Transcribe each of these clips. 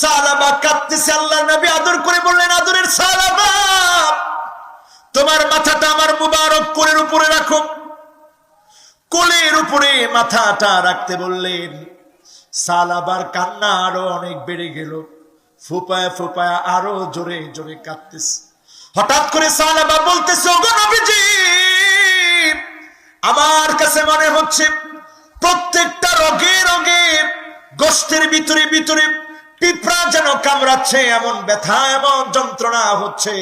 সালাবা কাঁদতেছে আল্লাহ নবী আদর করে বললেন, আদরের সালাবা তোমার মাথাটা আমার মুবারক কোলের উপরে রাখো। কোলের উপরে মাথাটা রাখতে বললেন, সালাবার কান্না আরও অনেক বেড়ে গেল। ফুপায় ফুপায় আরও জোরে জোরে কাঁদতেছে। হঠাৎ করে সালাবা বলতেছে, ওগো নবীজি, আমার কাছে মনে হচ্ছে প্রত্যেকটা রগে রগে গোষ্ঠের ভিতরে ভিতরে পিঁপড়া যেন কামড়াচ্ছে, এমন ব্যথা, এমন যন্ত্রণা হচ্ছে।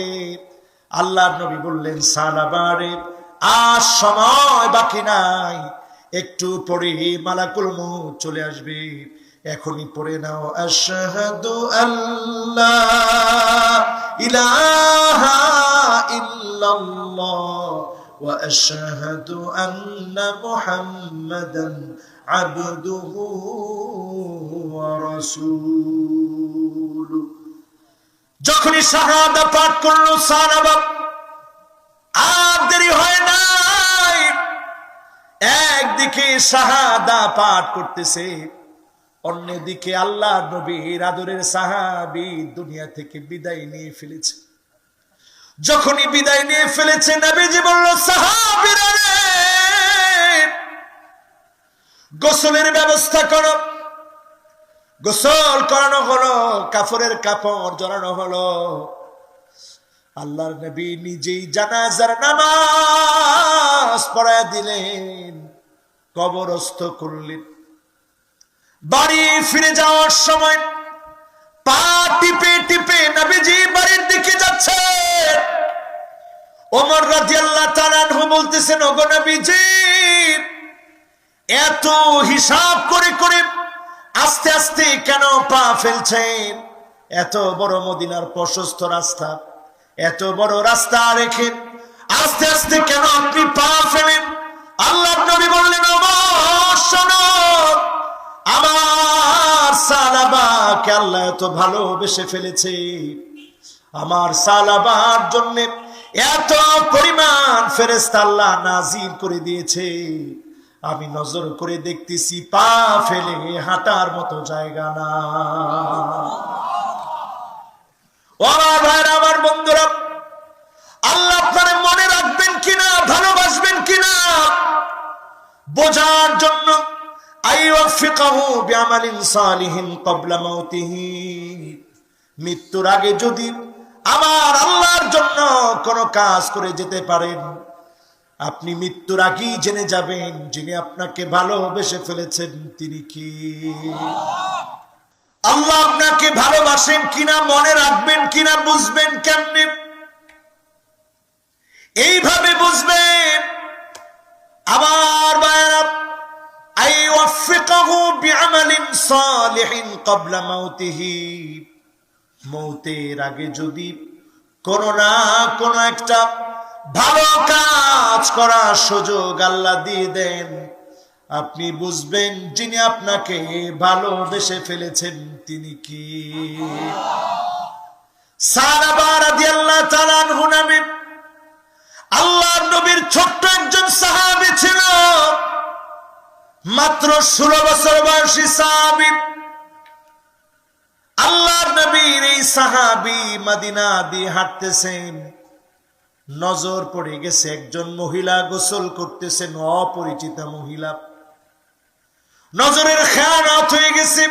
আল্লাহ নবী বললেন সালাবারে আর সময় বাকি নাই। একটু পরে মালাকুল চলে আসবে। এখনই পড়ে নাও, আশহাদু আল্লাহ ইলাহা ইল্লাল্লাহ। আন্না মুহাম্মাদান আবদুহু ওয়া রাসূলুহু যখনই শাহাদা পাঠ করল, সাহাবা, আর দেরি হয় নাই। একদিকে শাহাদা পাঠ করতেছে, অন্যদিকে আল্লাহ নবীর আদরের সাহাবি দুনিয়া থেকে বিদায় নিয়ে ফেলেছে। যখনই বিদায় নিয়ে ফেলেছে নবীজি বলল, সাহাবিরা গোসলের ব্যবস্থা করো। গোসল করানো হলো কাপড়ের কাপড় জড়ানো হলো। আল্লাহর নবী নিজেই জানাজার নামাজ পড়ায় দিলেন, কবরস্থ করলেন। বাড়ি ফিরে যাওয়ার সময় পা টিপে টিপে নবীজি বাড়ির দিকে যাচ্ছে। ওমর রাদিয়াল্লাহু তাআলা আনহু বলতেছেন ওগো নবীজি এত হিসাব করে করে আস্তে আস্তে কেন পা ফেলছেন? এত বড় মদিনার প্রশস্ত রাস্তা এত বড় রাস্তা রেখে আস্তে আস্তে কেন আপনি পা ফেলেন? আল্লাহ নবী বললেন "ওমর, সালাবাকে আল্লাহ এত ভালোবেসে ফেলেছে। আমার সালাবার জন্য এত পরিমাণ ফেরেস্তা আল্লাহ নাজির করে দিয়েছে। আমি নজর করে দেখতেছি পা ফেলে হাঁটার মতো জায়গা না। আমার ভাইরা, আমার বন্ধুরা, আল্লাহ আপনার মনে রাখবেন কিনা, ভালোবাসবেন কিনা, বোঝার জন্য মৃত্যুর আগে যদি আমার আল্লাহর জন্য কোন কাজ করে যেতে পারেন, আপনি মৃত্যুর আগেই জেনে যাবেন যিনি আপনাকে ভালোবেসে ফেলেছেন, তিনি কি? আল্লাহ আপনাকে ভালোবাসেন কিনা, মনে রাখবেন কিনা, বুঝবেন কেমনে? এইভাবে বুঝবেন। আবার বায়রা আইওয়াফিকাহু বিআমালিন সালিহিন ক্বাবলা মাউতিহি মৌতের আগে যদি কোন না কোন একটা ভালো কাজ করার সুযোগ আল্লাহ দিয়ে দেন, আপনি বুঝবেন যিনি আপনাকে ভালোবেসে ফেলেছেন তিনি কি? সারাবা মাত্র ষোলো বছর বয়সী সাহাবী। আল্লাহর নবীর এই সাহাবী মাদিনা দিয়ে হাঁটতেছেন। নজর পড়ে গেছে, একজন মহিলা গোসল করতেছেন, অপরিচিত মহিলা। নজরের খেয়ানত হয়ে গেছে।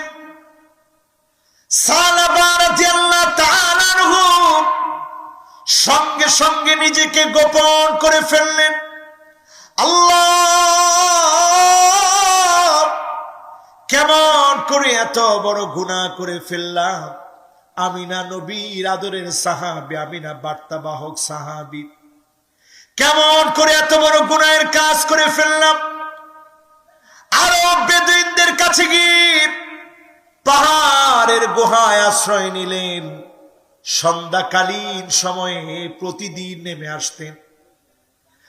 সঙ্গে সঙ্গে নিজেকে গোপন করে ফেললেন। আল্লাহ কেমন করে এত বড় গুণা করে ফেললাম? আমিনা নবীর আদরের সাহাবি, আমিনা বার্তাবাহক সাহাবি। কেমন করে এত বড় গুনাহের কাজ করে ফেললাম? আরও বেদুইনদের কাছে গিয়ে পাহাড়ের গুহায় আশ্রয় নিলেন। সন্ধ্যাকালীন সময়ে প্রতিদিন নেমে আসতেন।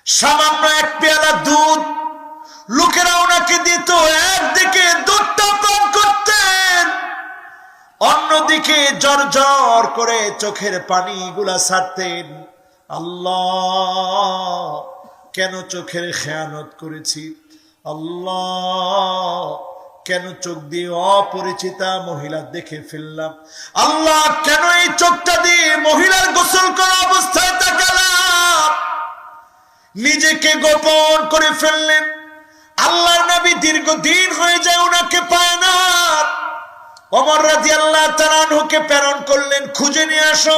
সামান্য এক পেয়ালা দুধ লোকেরা ওনাকে দিত, একদিকে অন্যদিকে জ্বর জ্বর করে চোখের পানি গুলা ছাড়তেন। আল্লাহ, কেন চোখের খেয়ানত করেছি? আল্লাহ, কেন চোখ দিয়ে অপরিচিতা মহিলা দেখে ফেললাম? আল্লাহ, কেন এই চোখটা দিয়ে মহিলার গোসল করা অবস্থায় তাকালাম? নিজেকে গোপন করে ফেললেন। আল্লাহর নবী দীর্ঘদিন হয়ে যায় অমর রাজি আল্লাহ তালানহুকে প্রেরণ করলেন খুঁজে নিয়ে আসো।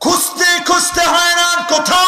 খুঁজতে খুঁজতে হয় না কোথাও